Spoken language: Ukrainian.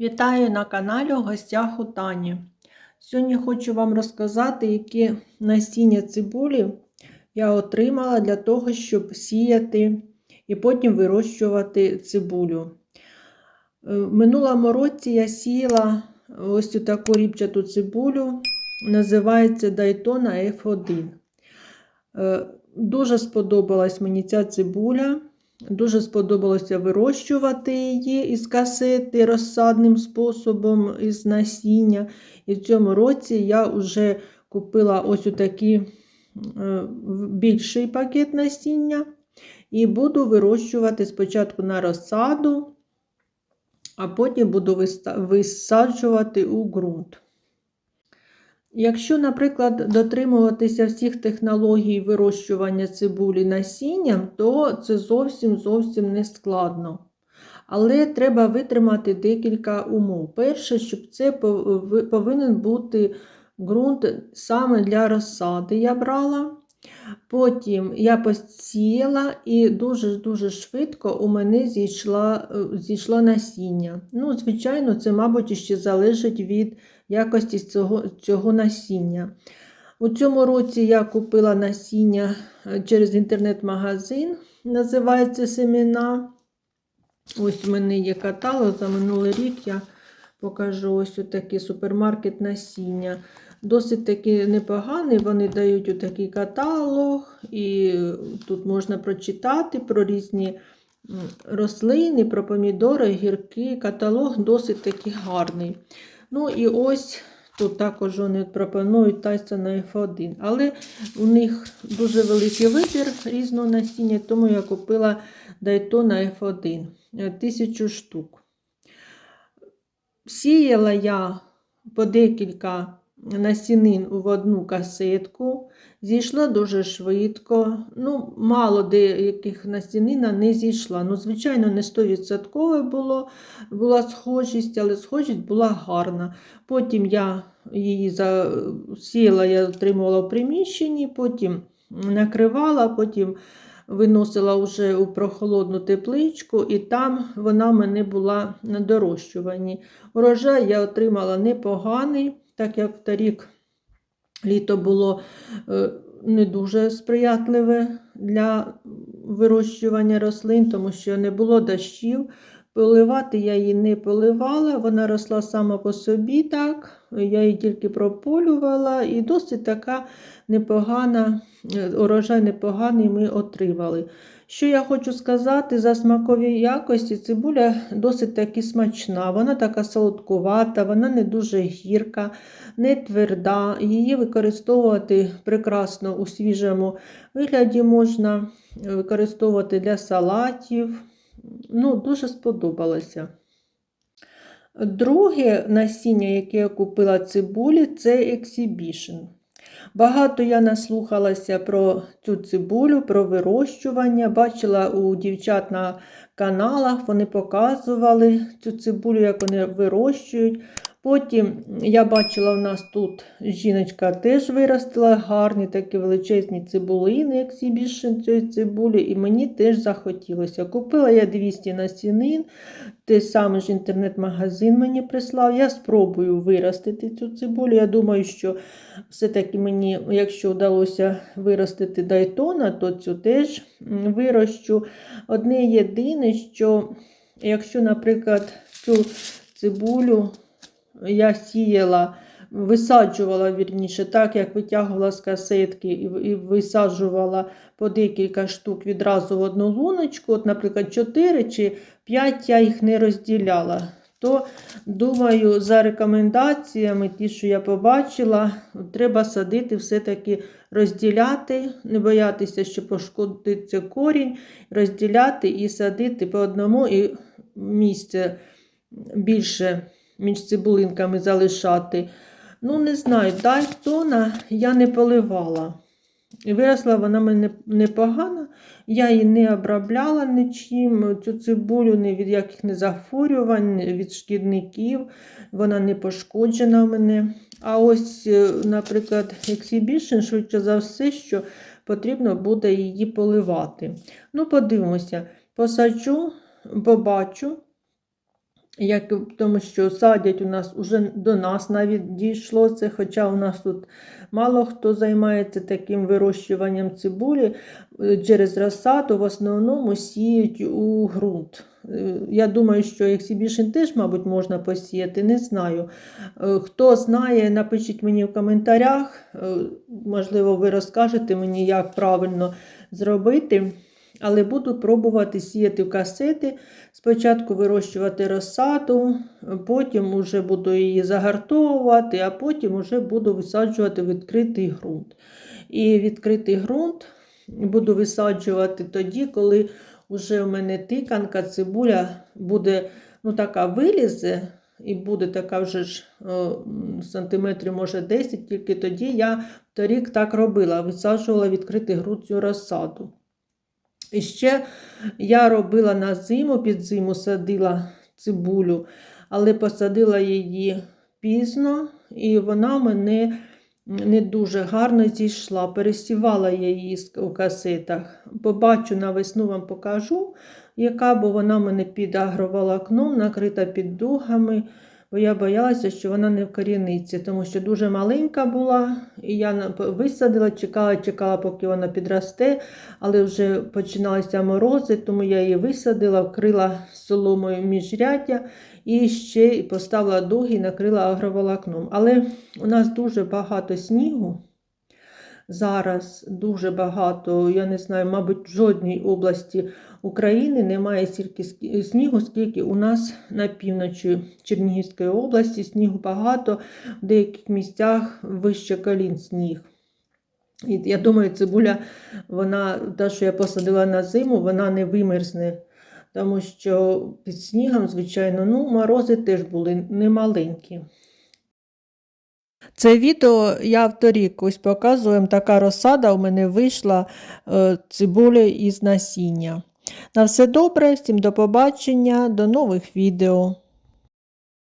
Вітаю на каналі у гостях у Тані. Сьогодні хочу вам розказати, які насіння цибулі я отримала для того, щоб сіяти і потім вирощувати цибулю. Е, минулому році я сіяла ось таку ріпчату цибулю, називається Daytona F1. Е, Дуже сподобалась мені ця цибуля. Дуже сподобалося вирощувати її із касети розсадним способом із насіння. І в цьому році я вже купила ось такий більший пакет насіння і буду вирощувати спочатку на розсаду, а потім буду висаджувати у ґрунт. Якщо, наприклад, дотримуватися всіх технологій вирощування цибулі насінням, то це зовсім зовсім не складно. Але треба витримати декілька умов. Перше, щоб це повинен бути ґрунт саме для розсади я брала. Потім я посіяла і дуже-дуже швидко у мене зійшла, е, зійшло насіння. Ну, звичайно, це, мабуть, ще залежить від якості цього, цього насіння. У цьому році я купила насіння е, через інтернет-магазин, називається Семена. Ось у мене є каталог за минулий рік. Я покажу ось такий супермаркет насіння. Досить таки непоганий. Вони дають отакий каталог, і тут можна прочитати про різні рослини, про помідори, гірки. Каталог досить таки гарний. Ну і ось тут також вони пропонують на F1. Але у них дуже великий вибір різного насіння, тому я купила Daytona F1 е, тисячу штук. Сіяла я по декілька насінин в одну касетку. Зійшла дуже швидко. Ну, мало деяких насінина не зійшла. Ну, звичайно, не 100% було, була схожість, але схожість була гарна. Потім я її засіяла, я отримувала в приміщенні, потім накривала, потім виносила вже у прохолодну тепличку, і там вона в мене була на дорощуванні. Урожай я отримала непоганий, так як торік літо було е, не дуже сприятливе для вирощування рослин, тому що не було дощів. Поливати я її не поливала, вона росла сама по собі так. Я її тільки прополювала і досить така непогана, е, урожай непоганий ми отримали. Що я хочу сказати, за смакові якості цибуля досить таки смачна, вона така солодкувата, вона не дуже гірка, не тверда. Її використовувати прекрасно у свіжому вигляді можна використовувати для салатів. Ну, Дуже сподобалося. Друге насіння, яке я купила цибулі, це ексібішн. Багато я наслухалася про цю цибулю, про вирощування. Бачила у дівчат на каналах, вони показували цю цибулю, як вони вирощують. Потім я бачила, у нас тут жіночка теж виростила гарні такі величезні цибулини, як більше цієї цибулі, і мені теж захотілося. Купила я 200 насінин, той самий ж інтернет-магазин мені прислав. Я спробую виростити цю цибулю. Я думаю, що все-таки мені, якщо вдалося виростити дайтона, то цю теж вирощу. Одне єдине, що якщо, наприклад, цю цибулю я сіяла, висаджувала вірніше, так як витягувала з касетки і висаджувала по декілька штук відразу в одну луночку, от, наприклад, 4 чи 5 я їх не розділяла. То, думаю, за рекомендаціями, ті, що я побачила, треба садити, все-таки розділяти, не боятися, що пошкодиться корінь, розділяти і садити по одному і місце більше між цибулинками залишати. Ну, не знаю, дальтона я не поливала. Виросла вона мене непогано. Я її не обробляла нічим, цю цибулю ні від яких не захворювань, від шкідників. Вона не пошкоджена в мене. А ось, е, наприклад, Exhibition, швидше за все, що потрібно буде її поливати. Ну, подивимося, посаджу, побачу. Як, тому що садять у нас уже до нас навіть дійшло це, хоча у нас тут мало хто займається таким вирощуванням цибулі. Е, Через розсаду в основному сіють у ґрунт. Е, Я думаю, що ексібішн теж, мабуть, можна посіяти, не знаю. Е, Хто знає, напишіть мені в коментарях. Можливо, ви розкажете мені, як правильно зробити. Але буду пробувати сіяти в касети. Спочатку вирощувати розсаду, потім вже буду її загартовувати, а потім вже буду висаджувати відкритий ґрунт. І відкритий ґрунт буду висаджувати тоді, коли вже в мене тиканка, цибуля буде ну, така вилізе. І буде така вже ж сантиметрів, може 10, тільки тоді я торік так робила, висаджувала відкритий ґрунт цю розсаду. І ще я робила на зиму, під зиму садила цибулю, але посадила її пізно, і вона мене не дуже гарно зійшла. Пересівала я її у касетах. Побачу на весну вам покажу, яка, бо вона мене під агроволокном, накрита під дугами. Бо я боялася, що вона не вкоріниться, тому що дуже маленька була, і я висадила, чекала, чекала, поки вона підросте, але вже починалися морози, тому я її висадила, вкрила соломою міжряддя і ще поставила дуги і накрила агроволокном. Але у нас дуже багато снігу. Зараз дуже багато, я не знаю, мабуть, в жодній області України немає стільки снігу, скільки у нас на півночі Чернігівської області. Снігу багато, в деяких місцях вище колін сніг. І я думаю, цибуля, вона, та, що я посадила на зиму, вона не вимерзне. Тому що під снігом, звичайно, ну, морози теж були немаленькі. Це відео я вторік ось показую, така розсада у мене вийшла е, цибулі із насіння. На все добре, всім до побачення, до нових відео.